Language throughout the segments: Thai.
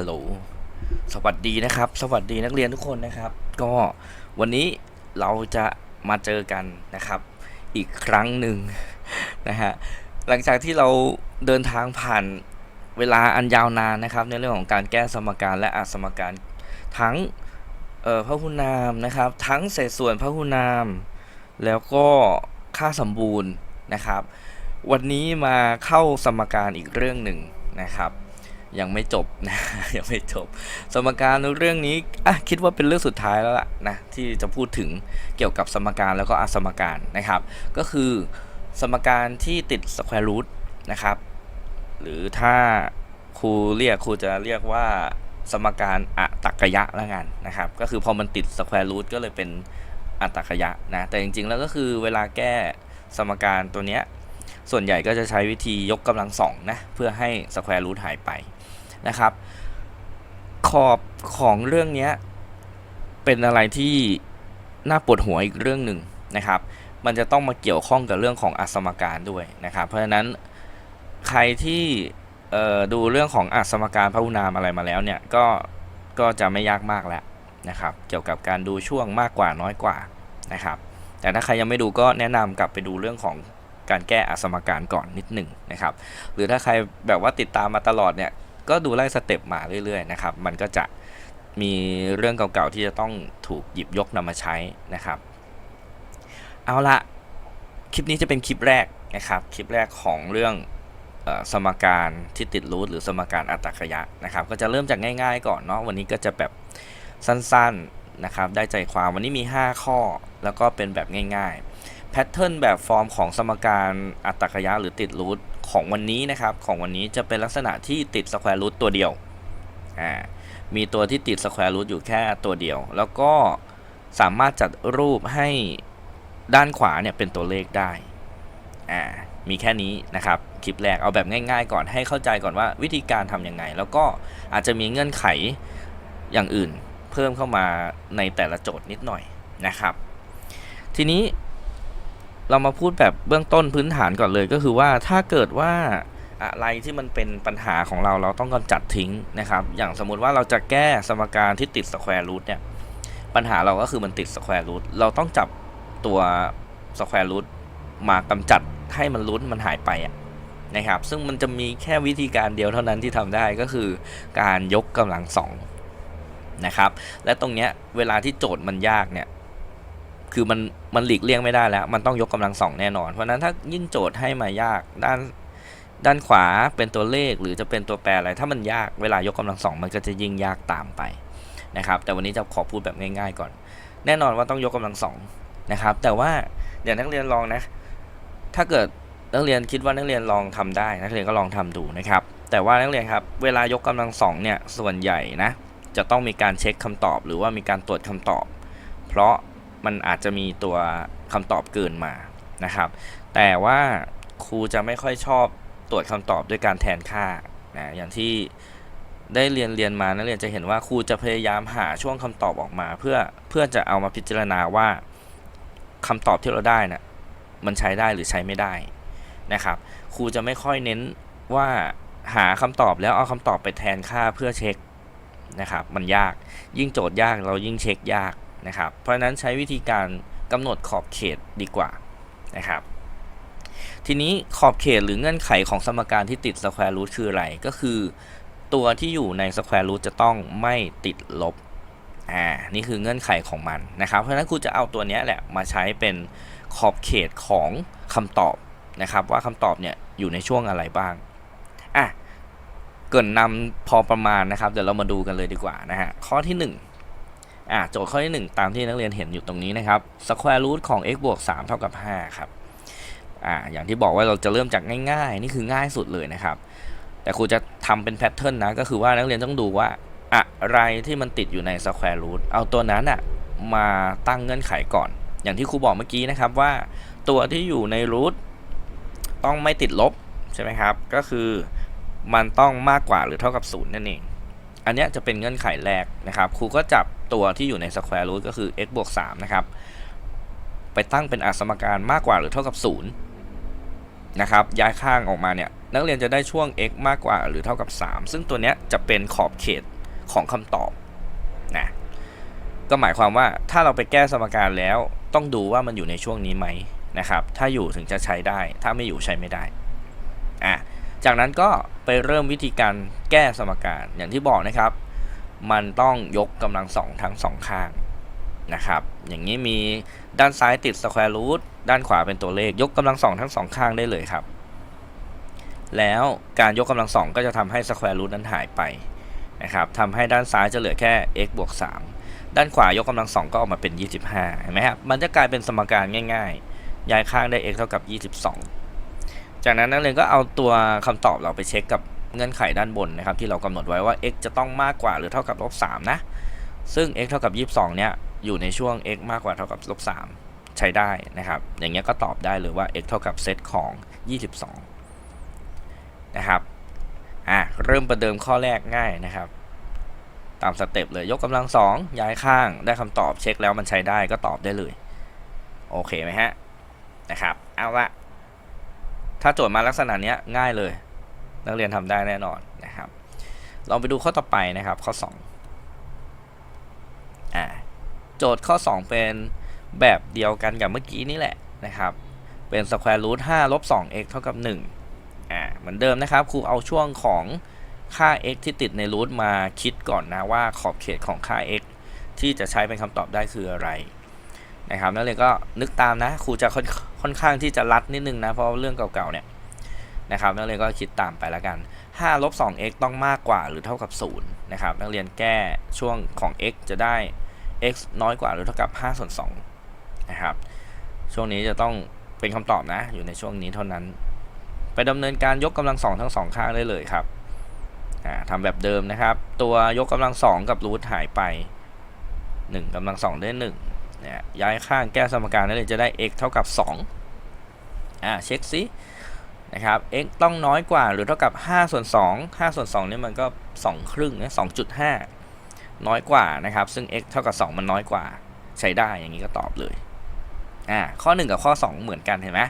ฮัลโหล สวัสดีนะครับ สวัสดีนักเรียนทุกคนนะครับ ก็วันนี้เราจะมาเจอกันนะครับ อีกครั้งหนึ่งนะฮะ หลังจากที่เราเดินทางผ่านเวลาอันยาวนานนะครับ ในเรื่องของการแก้สมการและอาสมการทั้งพหุนามนะครับ ทั้งเศษส่วนพหุนาม แล้วก็ค่าสมบูรณ์นะครับ วันนี้มาเข้าสมการอีกเรื่องหนึ่งนะครับ ยังไม่จบนะยังไม่จบ สมการเรื่องนี้อะคิดว่าเป็นเรื่องสุดท้ายแล้วล่ะนะที่จะพูดถึงเกี่ยวกับสมการแล้วก็อสมการนะครับ ก็คือสมการที่ติด square root นะครับ หรือถ้าครูเรียกครูจะเรียกว่าสมการอะตักยะแล้วกันนะครับ ก็คือพอมันติด square root ก็เลยเป็นอะตักยะนะแต่จริงๆแล้วก็คือเวลาแก้สมการตัวเนี้ยส่วนใหญ่ก็จะใช้วิธียกกำลังสองนะ เพื่อให้ square root หายไป นะครับ ขอบของเรื่องนี้เป็นอะไรที่น่าปวดหัวอีกเรื่องหนึ่งนะครับ มันจะต้องมาเกี่ยวข้องกับเรื่องของอสมการด้วยนะครับ เพราะฉะนั้นใครที่ดูเรื่องของอสมการพหุนามอะไรมาแล้วเนี่ยก็ก็จะไม่ยากมากแล้วนะครับ เกี่ยวกับการดูช่วงมากกว่าน้อยกว่านะครับ แต่ถ้าใครยังไม่ดูก็แนะนำกลับไปดูเรื่องของการแก้อสมการก่อนนิดหนึ่งนะครับ หรือถ้าใครแบบว่าติดตามมาตลอดเนี่ย ก็ดูไล่สเต็ปมาเรื่อยๆนะครับ มันก็จะมีเรื่องเก่าๆที่จะต้องถูกหยิบยกนำมาใช้นะครับ เอาละคลิปนี้จะเป็นคลิปแรกนะครับ คลิปแรกของเรื่องสมการที่ติดรูทหรือสมการอัตรขยะนะครับ ก็จะเริ่มจากง่าย ๆ ก่อนเนาะวันนี้ก็จะแบบสั้นๆนะครับ ได้ใจความวันนี้มี 5 ข้อ แล้วก็เป็นแบบง่าย ๆ แพทเทิร์นแบบฟอร์มของสมการอัตตรขยะหรือติดรูท ของวันนี้นะครับ ของวันนี้จะเป็นลักษณะที่ติดสแควร์รูทตัวเดียวอ่ามีตัวที่ติดสแควร์รูทอยู่แค่ตัวเดียว แล้วก็สามารถจัดรูปให้ด้านขวาเนี่ยเป็นตัวเลขได้อ่ามีแค่นี้นะครับคลิปแรกเอาแบบง่าย ๆ ก่อนให้เข้าใจก่อนว่าวิธีการทำยังไง แล้วก็อาจจะมีเงื่อนไขอย่างอื่น เพิ่มเข้ามาในแต่ละโจทย์นิดหน่อยนะครับ ทีนี้ เรามาพูดแบบเบื้องต้นพื้นฐานก่อนเลยก็คือว่าถ้าเกิดว่าอะไรที่มันเป็นปัญหาของเราเราต้องกำจัดทิ้งนะครับ อย่างสมมุติว่าเราจะแก้สมการที่ติดสแควร์รูทเนี่ยปัญหาเราก็คือมันติดสแควร์รูทเราต้องจับตัวสแควร์รูทมากำจัดให้มันรูทมันหายไปอะนะครับ ซึ่งมันจะมีแค่วิธีการเดียวเท่านั้นที่ทำได้ก็คือการยกกำลังสองนะครับ และตรงเนี้ยเวลาที่โจทย์มันยากเนี่ย คือมันมันหลีกเลี่ยงไม่ได้แล้ว มันต้องยกกำลังสองแน่นอน เพราะนั้นถ้ายิ่งโจทย์ให้มายากด้านด้านขวาเป็นตัวเลขหรือจะเป็นตัวแปรอะไร ถ้ามันยากเวลายกกำลังสองมันก็จะยิ่งยากตามไปนะครับแต่วันนี้จะขอพูดแบบง่าย ๆ ก่อน แน่นอนว่าต้องยกกำลังสองนะครับแต่ว่าเดี๋ยวนักเรียนลองนะ ถ้าเกิดนักเรียนคิดว่านักเรียนลองทำได้ นักเรียนก็ลองทำดูนะครับแต่ว่านักเรียนครับเวลายกกำลังสองเนี่ยส่วนใหญ่นะจะต้องมีการเช็คคำตอบ หรือว่ามีการตรวจคำตอบ เพราะ มันอาจจะมีตัวคำตอบเกินมานะครับ แต่ว่าครูจะไม่ค่อยชอบตรวจคำตอบด้วยการแทนค่านะอย่างที่ได้เรียนเรียนมานักเรียนจะเห็นว่าครูจะพยายามหาช่วงคำตอบออกมา เพื่อเพื่อจะเอามาพิจารณาว่าคำตอบที่เราได้นะ่ะมันใช้ได้หรือใช้ไม่ได้นะครับ ครูจะไม่ค่อยเน้นว่าหาคำตอบแล้วเอาคำตอบไปแทนค่าเพื่อเช็คนะครับ มันยากยิ่งโจทย์ยากเรายิ่งเช็คยาก นะครับเพราะฉะนั้นใช้วิธีการกำหนดขอบเขตดีกว่านะครับทีนี้ขอบเขตหรือเงื่อนไขของสมการที่ติดสแควร์รูทคืออะไร ก็คือตัวที่อยู่ในสแควร์รูทจะต้องไม่ติดลบอ่านี่คือเงื่อนไขของมันนะครับ เพราะฉะนั้นครูจะเอาตัวนี้แหละมาใช้เป็นขอบเขตของคำตอบนะครับ ว่าคำตอบเนี่ยอยู่ในช่วงอะไรบ้างอะเกินนำพอประมาณนะครับ เดี๋ยวเรามาดูกันเลยดีกว่านะฮะข้อที่ 1 อะโจทย์ข้อที่ 1 ตามที่นักเรียนเห็นอยู่ตรงนี้นะครับ square root ของ x บวก3เท่ากับ5ครับอ่าอย่างที่บอกว่าเราจะเริ่มจากง่ายๆ นี่คือง่ายสุดเลยนะครับ แต่ครูจะทำเป็นแพทเทิร์นนะก็คือว่านักเรียนต้องดูว่าอะไรที่มันติดอยู่ใน square root เอาตัวนั้นอะมาตั้งเงื่อนไขก่อน อย่างที่ครูบอกเมื่อกี้นะครับว่า ตัวที่อยู่ใน root ต้องไม่ติดลบใช่ไหมครับ ก็คือมันต้องมากกว่าหรือเท่ากับ0นั่นเอง อันนี้จะเป็นเงื่อนไขแรกนะครับ ครูก็จับ ตัวที่อยู่ใน square root ก็คือ x บวก3นะครับ ไปตั้งเป็นอสมการมากกว่าหรือเท่ากับ 0 นะครับ ย้ายข้างออกมาเนี่ย นักเรียนจะได้ช่วง x มากกว่าหรือเท่ากับ 3 ซึ่งตัวเนี้ยจะเป็นขอบเขตของคำตอบนะก็หมายความว่าถ้าเราไปแก้สมการแล้วต้องดูว่ามันอยู่ในช่วงนี้ไหมนะครับ ถ้าอยู่ถึงจะใช้ได้ ถ้าไม่อยู่ใช้ไม่ได้อะจากนั้นก็ไปเริ่มวิธีการแก้สมการอย่างที่บอกนะครับ มันต้องยกกำลังสองทั้งสองข้างนะครับ อย่างนี้มีด้านซ้ายติด square root ด้านขวาเป็นตัวเลข ยกกำลังสองทั้งสองข้างได้เลยครับ แล้วการยกกำลังสองก็จะทำให้ square root นั้นหายไปนะครับทำให้ด้านซ้ายจะเหลือแค่ x บวก3ด้านขวายกกำลังสองก็ออกมาเป็น 25เห็นไหมครับ มันจะกลายเป็นสมการง่ายๆ ย้ายข้างได้ x เท่ากับ 22 จากนั้นนักเรียนก็เอาตัวคำตอบเราไปเช็คกับ เงื่อนไขด้านบนนะครับที่เรากำหนดไว้ว่า x จะต้องมากกว่าหรือเท่ากับลบ3นะซึ่ง x เท่ากับ 22 เนี่ยอยู่ในช่วง x มากกว่าเท่ากับลบ3ใช้ได้นะครับ อย่างเงี้ยก็ตอบได้เลยว่า x เท่ากับเซตของ 22 นะครับอะเริ่มประเดิมข้อแรกง่ายนะครับ ตามสเต็ปเลยยกกำลังสองย้ายข้างได้คำตอบเช็คแล้วมันใช้ได้ก็ตอบได้เลย โอเคไหมฮะนะครับเอาละถ้าโจทย์มาลักษณะเนี้ยง่ายเลย นักเรียนทำได้แน่นอนนะครับ ลองไปดูข้อต่อไปนะครับ ข้อ2อ่าโจทย์ข้อ 2 เป็นแบบเดียวกันกับเมื่อกี้นี่แหละนะครับ เป็น square root 5ลบ 2x เท่ากับ1อ่าเหมือนเดิมนะครับ ครูเอาช่วงของค่า x ที่ติดในรูทมาคิดก่อนนะว่าขอบเขตของค่า x ที่จะใช้เป็นคำตอบได้คืออะไรนะครับนักเรียนก็นึกตามนะครูจะค่อนข้างที่จะรัดนิดนึงนะ เพราะเรื่องเก่าๆเนี่ย นะครับนักเรียนก็คิดตามไปแล้วกัน5ลบ 2x ต้องมากกว่าหรือเท่ากับ0นะครับนักเรียนแก้ช่วงของ x จะได้ x น้อยกว่าหรือเท่ากับ5ส่วน2นะครับช่วงนี้จะต้องเป็นคำตอบนะ อยู่ในช่วงนี้เท่านั้น ไปดำเนินการยกกำลังสองทั้งสองข้างได้เลยครับทำแบบเดิมนะครับ ตัวยกกำลังสองกับรูทหายไป1กำลังสองได้1เนี่ยย้ายข้างแก้สมการได้เลยจะได้ x เท่ากับ2อ่าเช็คซิ นะครับ x ต้องน้อยกว่าหรือเท่ากับ5ส่วน2 5ส่วน2เนี่ยมันก็ 2 ครึ่งนะ2.5 น้อยกว่านะครับ ซึ่ง x เท่ากับ 2 มันน้อยกว่าใช้ได้อย่างนี้ก็ตอบเลยอ่าข้อ 1 กับข้อ 2 เหมือนกันเห็นไหม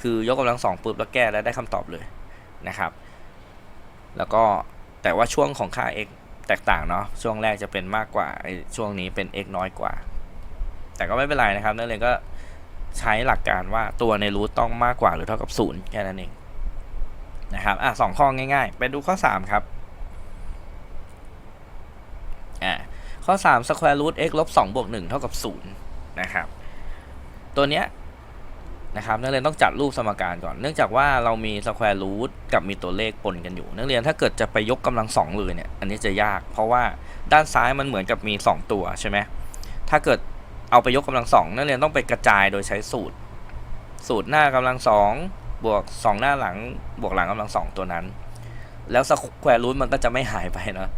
คือยกกำลังสองปุ๊บแล้วแก้แล้วได้คำตอบเลยนะครับ แล้วก็แต่ว่าช่วงของค่า x แตกต่างเนาะช่วงแรกจะเป็นมากกว่าช่วงนี้เป็น x น้อยกว่า แต่ก็ไม่เป็นไรนะครับนักเรียนก็ ใช้หลักการว่าตัวในรูทต้องมากกว่าหรือเท่ากับ 0 แค่นั้นเองนะครับอะสองข้อง่ายๆ ไปดูข้อ 3 ครับอ่าข้อ 3 square root x ลบ2บวก1เท่ากับ 0 นะครับ ตัวเนี้ยนะครับนักเรียนต้องจัดรูปสมการก่อน เนื่องจากว่าเรามี square root กับมีตัวเลขปนกันอยู่ นักเรียนถ้าเกิดจะไปยกกำลังสองเลยเนี่ย อันนี้จะยาก เพราะว่าด้านซ้ายมันเหมือนกับมี 2 ตัวใช่ไหมถ้าเกิด เอาไปยกกำลังสองนักเรียนต้องไปกระจายโดยใช้สูตร สูตรหน้ากำลังสองบวก2หน้าหลัง บวกหลังกำลังสองตัวนั้น แล้ว square root มันก็จะไม่หายไปนะ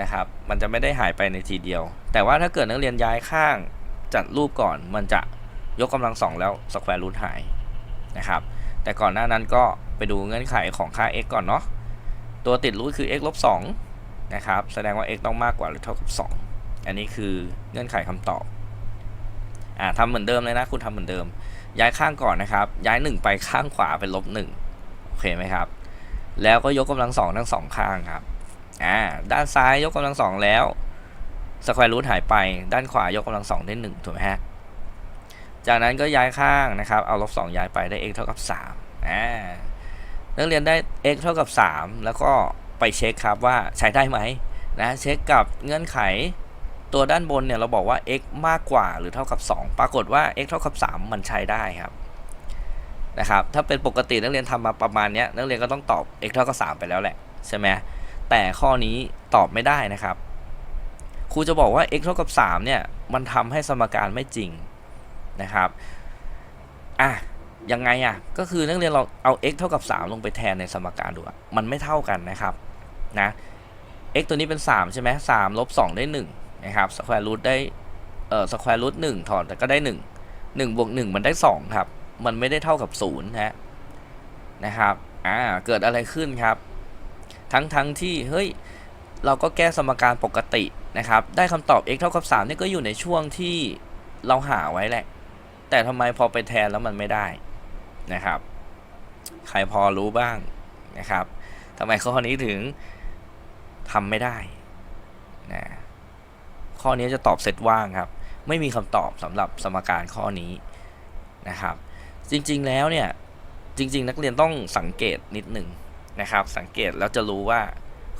นะครับ มันจะไม่ได้หายไปในทีเดียว แต่ว่าถ้าเกิดนักเรียนย้ายข้างจัดรูปก่อน มันจะยกกำลังสองแล้วสแควร์รูทหายนะครับ แต่ก่อนหน้านั้นก็ไปดูเงื่อนไขของค่า x ก่อนเนาะ ตัวติดรูทคือ x ลบ2นะครับ แสดงว่า x ต้องมากกว่าหรือเท่ากับ 2 อันนี้คือเงื่อนไขคำตอบ อ่าทำเหมือนเดิมเลยนะ คุณทำเหมือนเดิม ย้ายข้างก่อนนะครับ ย้าย 1 ไปข้างขวาเป็นลบ1โอเคไหมครับ แล้วก็ยกกำลังสองทั้งสองข้างครับอ่าด้านซ้ายยกกำลังสองแล้วสแควร์รูทหายไป ด้านขวายกกำลังสองได้1ถูกไหมฮะจากนั้นก็ย้ายข้างนะครับ เอาลบ2ย้ายไปได้ x เท่ากับ3อ่านักเรียนได้ x เท่ากับ 3 แล้วก็ไปเช็คครับว่าใช้ได้ไหมนะเช็คกับเงื่อนไข ตัวด้านบนเนี่ยเราบอกว่า x มากกว่าหรือเท่ากับ 2 ปรากฏว่า x เท่ากับ 3 มันใช้ได้ครับนะครับ ถ้าเป็นปกตินักเรียนทำมาประมาณนี้นักเรียนก็ต้องตอบ x เท่ากับ 3 ไปแล้วแหละใช่ไหมแต่ข้อนี้ตอบไม่ได้นะครับครูจะบอกว่า x เท่ากับ 3 เนี่ย มันทำให้สมการไม่จริงนะครับอะยังไงอะก็คือนักเรียนเราเอา x เท่ากับ 3 ลงไปแทนในสมการดูมันไม่เท่ากันนะครับนะ x ตัวนี้เป็น 3 ใช่ไหมสามลบ2ได้ 1 นะครับสแควร์รูทได้เอ่อสแควร์รูทหนึ่งถอนแต่ก็ได้1 1บวก1มันได้2ครับ มันไม่ได้เท่ากับ0นะนะครับอ่าเกิดอะไรขึ้นครับ ทั้งทั้งที่เฮ้ยเราก็แก้สมการปกตินะครับ ได้คำตอบ x เท่ากับ3นี่ก็อยู่ในช่วงที่เราหาไว้แหละ แต่ทำไมพอไปแทนแล้วมันไม่ได้นะครับ ใครพอรู้บ้างนะครับทำไมข้อนี้ถึงทำไม่ได้นะ ข้อนี้จะตอบเซตว่างครับ ไม่มีคำตอบสำหรับสมการข้อนี้นะครับ จริงๆแล้วเนี่ยจริง ๆ นักเรียนต้องสังเกตนิดหนึ่งนะครับ สังเกตแล้วจะรู้ว่า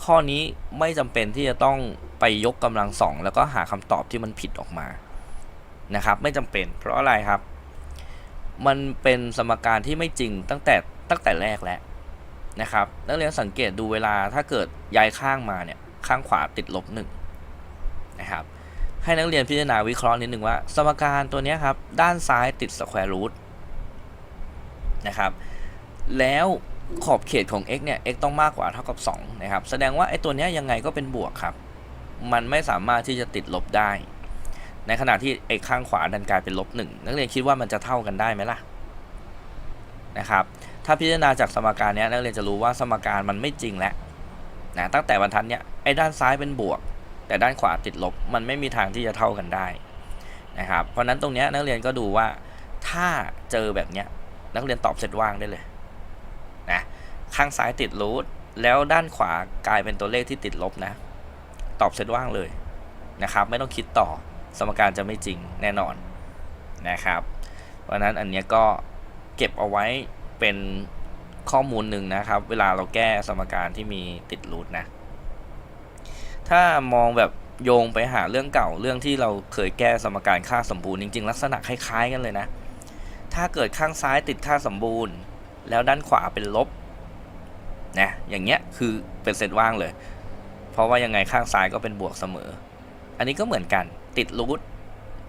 ข้อนี้ไม่จำเป็นที่จะต้องไปยกกำลังสองแล้วก็หาคำตอบที่มันผิดออกมานะครับ ไม่จำเป็น เพราะอะไรครับ มันเป็นสมการที่ไม่จริงตั้งแต่ตั้งแต่แรกแล้วนะครับ นักเรียนสังเกตดูเวลาถ้าเกิดย้ายข้างมาเนี่ยข้างขวาติดลบหนึ่ง นะครับ ให้นักเรียนพิจารณาวิเคราะห์นิดหนึ่งว่า สมการตัวนี้ครับ ด้านซ้ายติดสแควร์รูทนะครับ แล้วขอบเขตของ x เนี่ย x ต้องมากกว่าเท่ากับ2นะครับ แสดงว่าไอ้ตัวนี้ยังไงก็เป็นบวกครับ มันไม่สามารถที่จะติดลบได้ ในขณะที่ไอ้ข้างขวาดันกลายเป็นลบหนึ่งนักเรียนคิดว่ามันจะเท่ากันได้ไหมล่ะนะครับ ถ้าพิจารณาจากสมการนี้นักเรียนจะรู้ว่าสมการมันไม่จริงแล้วนะตั้งแต่บรรทัดเนี้ยไอ้ด้านซ้ายเป็นบวก แต่ด้านขวาติดลบ มันไม่มีทางที่จะเท่ากันได้นะครับ เพราะนั้นตรงนี้นักเรียนก็ดูว่าถ้าเจอแบบเนี้ยนักเรียนตอบเซตว่างได้เลยนะข้างซ้ายติดรูทแล้วด้านขวากลายเป็นตัวเลขที่ติดลบนะ ตอบเซตว่างเลยนะครับ ไม่ต้องคิดต่อสมการจะไม่จริงแน่นอนนะครับ เพราะนั้นอันนี้ก็เก็บเอาไว้เป็นข้อมูลหนึ่งนะครับ เวลาเราแก้สมการที่มีติดรูทนะ ถ้ามองแบบโยงไปหาเรื่องเก่าเรื่องที่เราเคยแก้สมการค่าสมบูรณ์จริงๆ ลักษณะคล้ายๆกันเลยนะ ถ้าเกิดข้างซ้ายติดค่าสมบูรณ์ แล้วด้านขวาเป็นลบนะอย่างเงี้ยคือเป็นเซตว่างเลย เพราะว่ายังไงข้างซ้ายก็เป็นบวกเสมอ อันนี้ก็เหมือนกันติดรูท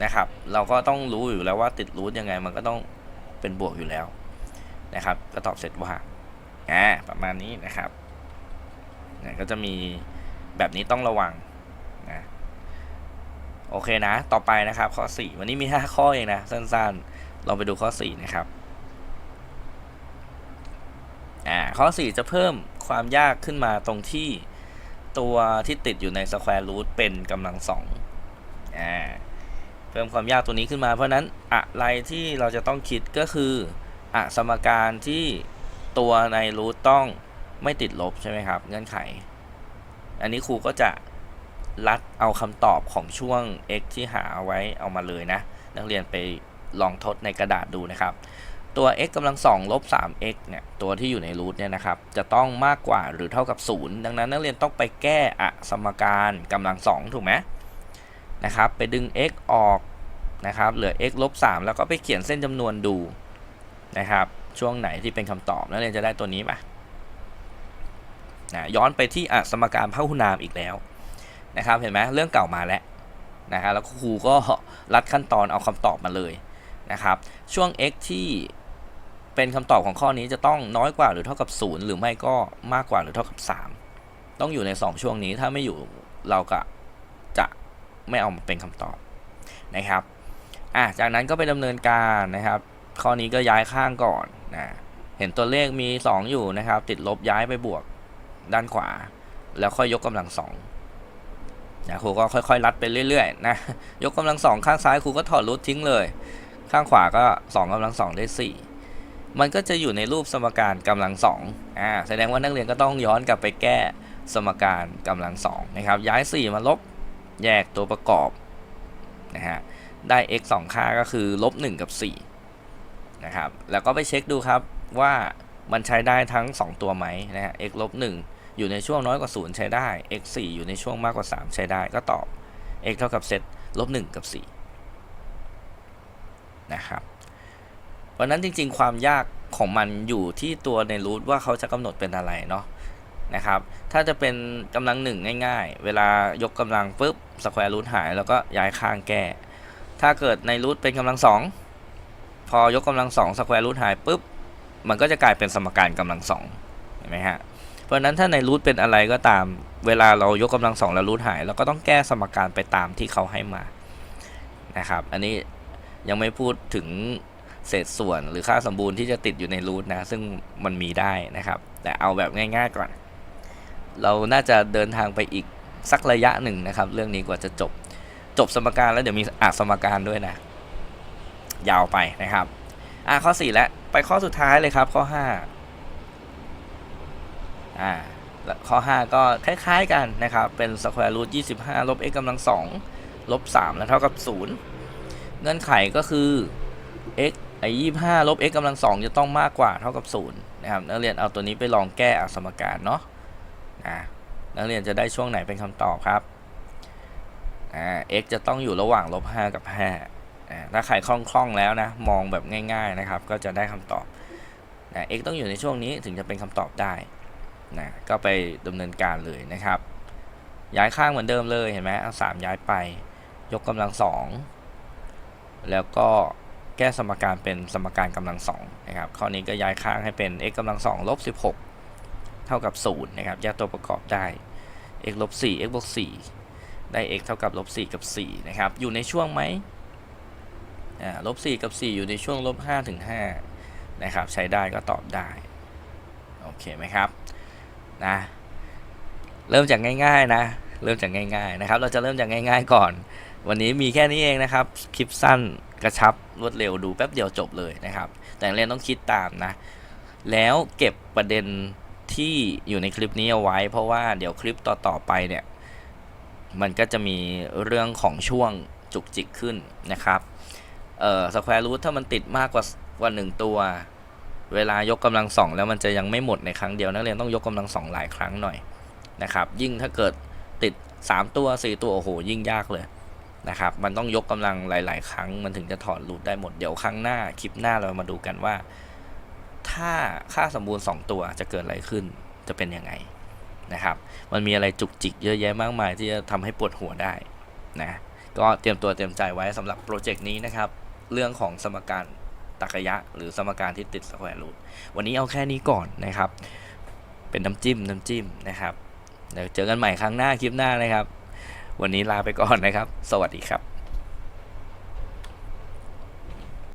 นะครับ เราก็ต้องรู้อยู่แล้วว่าติดรูทยังไงมันก็ต้องเป็นบวกอยู่แล้วนะครับ ก็ตอบเสร็จว่าอ่าประมาณนี้นะครับนะก็จะมี แบบนี้ต้องระวังนะโอเคนะ ต่อไปนะครับ ข้อ 4 วันนี้มี 5 ข้อเองนะสั้นๆลองไปดูข้อ 4 นะครับอ่าข้อ 4 จะเพิ่มความยากขึ้นมาตรงที่ตัวที่ติดอยู่ในสแควร์รูทเป็นกำลังสองอ่าเพิ่มความยากตัวนี้ขึ้นมา เพราะนั้นอะไรที่เราจะต้องคิดก็คืออะสมการที่ตัวในรูทต้องไม่ติดลบใช่ไหมครับ เงื่อนไข อันนี้ครูก็จะลัดเอาคำตอบของช่วง x ที่หาเอาไว้เอามาเลยนะ นักเรียนไปลองทดในกระดาษดูนะครับ ตัว x กำลัง2ลบ 3x เนี่ย ตัวที่อยู่ในรูทเนี่ยนะครับ จะต้องมากกว่าหรือเท่ากับ 0 ดังนั้นนักเรียนต้องไปแก้อะสมการกำลัง 2 ถูกไหมนะครับ ไปดึง x ออกนะครับ เหลือ x ลบ 3 แล้วก็ไปเขียนเส้นจำนวนดูนะครับ ช่วงไหนที่เป็นคำตอบนักเรียนจะได้ตัวนี้ม นะย้อนไปที่สมการพหุนามอีกแล้วนะครับเห็นไหมเรื่องเก่ามาแล้วนะครับแล้วครูก็รัดขั้นตอนเอาคำตอบมาเลยนะครับช่วง x ที่เป็นคำตอบของข้อนี้จะต้องน้อยกว่าหรือเท่ากับ 0 หรือไม่ก็มากกว่าหรือเท่ากับ 3 ต้องอยู่ใน 2 ช่วงนี้ถ้าไม่อยู่เราก็จะไม่เอามาเป็นคำตอบนะครับอะจากนั้นก็ไปดำเนินการนะครับ ข้อนี้ก็ย้ายข้างก่อนนะเห็นตัวเลขมี 2 อยู่นะครับ ติดลบย้ายไปบวก ด้านขวา แล้วค่อยยกกำลังสองนะครูก็ค่อยๆรัดไปเรื่อยๆนะยกกำลังสองข้างซ้ายครูก็ถอดรูททิ้งเลย ข้างขวาก็2กำลังสองได้ 4 มันก็จะอยู่ในรูปสมการกำลังสองอ่าแสดงว่านักเรียนก็ต้องย้อนกลับไปแก้สมการกำลังสองนะครับย้าย 4 มาลบแยกตัวประกอบนะฮะได้ x 2 ค่าก็คือลบ1กับ4นะครับแล้วก็ไปเช็คดูครับว่า มันใช้ได้ทั้ง 2 ตัวไหมนะฮะ x ลบ1อยู่ในช่วงน้อยกว่า 0 ใช้ได้ x 4อยู่ในช่วงมากกว่า 3 ใช้ได้ก็ตอบ x เท่ากับเซตลบ1กับ4นะครับเพราะนั้นจริง ๆ ความยากของมันอยู่ที่ตัวในรูทว่าเขาจะกำหนดเป็นอะไรเนาะนะครับ ถ้าจะเป็นกำลังหนึ่งง่าย ๆ เวลายกกำลังปุ๊บสแควร์รูทหายแล้วก็ย้ายข้างแก้ ถ้าเกิดในรูทเป็นกำลังสองพอยกกำลังสองสแควร์รูทหายปุ๊บ มันก็จะกลายเป็นสมการกำลังสองเห็นไหมฮะเพราะฉะนั้นถ้าในรูทเป็นอะไรก็ตามเวลาเรายกกำลังสองแล้วรูทหายเราก็ต้องแก้สมการไปตามที่เขาให้มานะครับ อันนี้ยังไม่พูดถึงเศษส่วนหรือค่าสมบูรณ์ที่จะติดอยู่ในรูทนะซึ่งมันมีได้นะครับ แต่เอาแบบง่าย ๆก่อน เราน่าจะเดินทางไปอีกสักระยะหนึ่งนะครับ เรื่องนี้กว่าจะจบจบสมการแล้วเดี๋ยวมีอาสมการด้วยนะ ยาวไปนะครับ อะข้อ4แล้วไปข้อสุดท้ายเลยครับ ข้ออ่าแล้วข้อ 5 ก็คล้ายๆกันนะครับ เป็น square root 25ลบ x กำลัง2ลบ3แล้วเท่ากับ 0 เงื่อนไขก็คือ x ไอ้25ลบ x กำลัง2จะต้องมากกว่าเท่ากับ 0 นะครับ นักเรียนเอาตัวนี้ไปลองแก้อสมการเนาะอ่านักเรียนจะได้ช่วงไหนเป็นคำตอบครับอ่า x จะต้องอยู่ระหว่างลบ5กับ5อ่า ถ้าใครคล่องๆแล้วนะ มองแบบง่าย ๆนะครับ ก็จะได้คำตอบนะ x ต้องอยู่ในช่วงนี้ถึงจะเป็นคำตอบได้นะ ก็ไปดำเนินการเลยนะครับ ย้ายข้างเหมือนเดิมเลยเห็นไหมเอาสามย้ายไป ยกกำลังสองแล้วก็แก้สมการเป็นสมการกำลังสองนะครับข้อนี้ก็ย้ายข้างให้เป็น x กำลังสองลบสิบหกเท่ากับศูนย์นะครับแยกตัวประกอบได้ x ลบสี่ x บวกสี่ได้ x เท่ากับลบสี่กับสี่นะครับ อยู่ในช่วงไหม ลบสี่กับสี่อยู่ในช่วงลบห้าถึงห้านะครับ ใช้ได้ก็ตอบได้ โอเคไหมครับนะเริ่มจากง่ายๆนะ เริ่มจากง่ายๆนะครับ เราจะเริ่มจากง่าย ๆก่อน วันนี้มีแค่นี้เองนะครับ คลิปสั้นกระชับรวดเร็วดูแป๊บเดียวจบเลยนะครับ แต่เรียนต้องคิดตามนะ แล้วเก็บประเด็นที่อยู่ในคลิปนี้เอาไว้ เพราะว่าเดี๋ยวคลิปต่อๆไปเนี่ย มันก็จะมีเรื่องของช่วงจุกจิกขึ้นนะครับ เอ่อสแควร์รูทถ้ามันติดมากกว่ากว่าหนึ่งตัว เวลายกกำลังสองแล้วมันจะยังไม่หมดในครั้งเดียว นักเรียนต้องยกกำลังสองหลายครั้งหน่อยนะครับ ยิ่งถ้าเกิดติด 3 ตัว 4 ตัวโอ้โหยิ่งยากเลยนะครับ มันต้องยกกำลังหลาย ๆ ครั้งมันถึงจะถอดรูทได้หมดเดี๋ยวครั้งหน้าคลิปหน้าเรามาดูกันว่า ถ้าค่าสมบูรณ์ 2 ตัวจะเกิดอะไรขึ้นจะเป็นยังไงนะครับ มันมีอะไรจุกจิกเยอะแยะมากมายที่จะทำให้ปวดหัวได้นะก็เตรียมตัวเตรียมใจไว้สำหรับโปรเจกต์นี้นะครับ เรื่องของสมการตรรกะหรือสมการที่ติดสแควร์รูทวันนี้เอาแค่นี้ก่อนนะครับ เป็นน้ำจิ้มน้ำจิ้มนะครับเดี๋ยวเจอกันใหม่ครั้งหน้าคลิปหน้านะครับ วันนี้ลาไปก่อนนะครับ สวัสดีครับ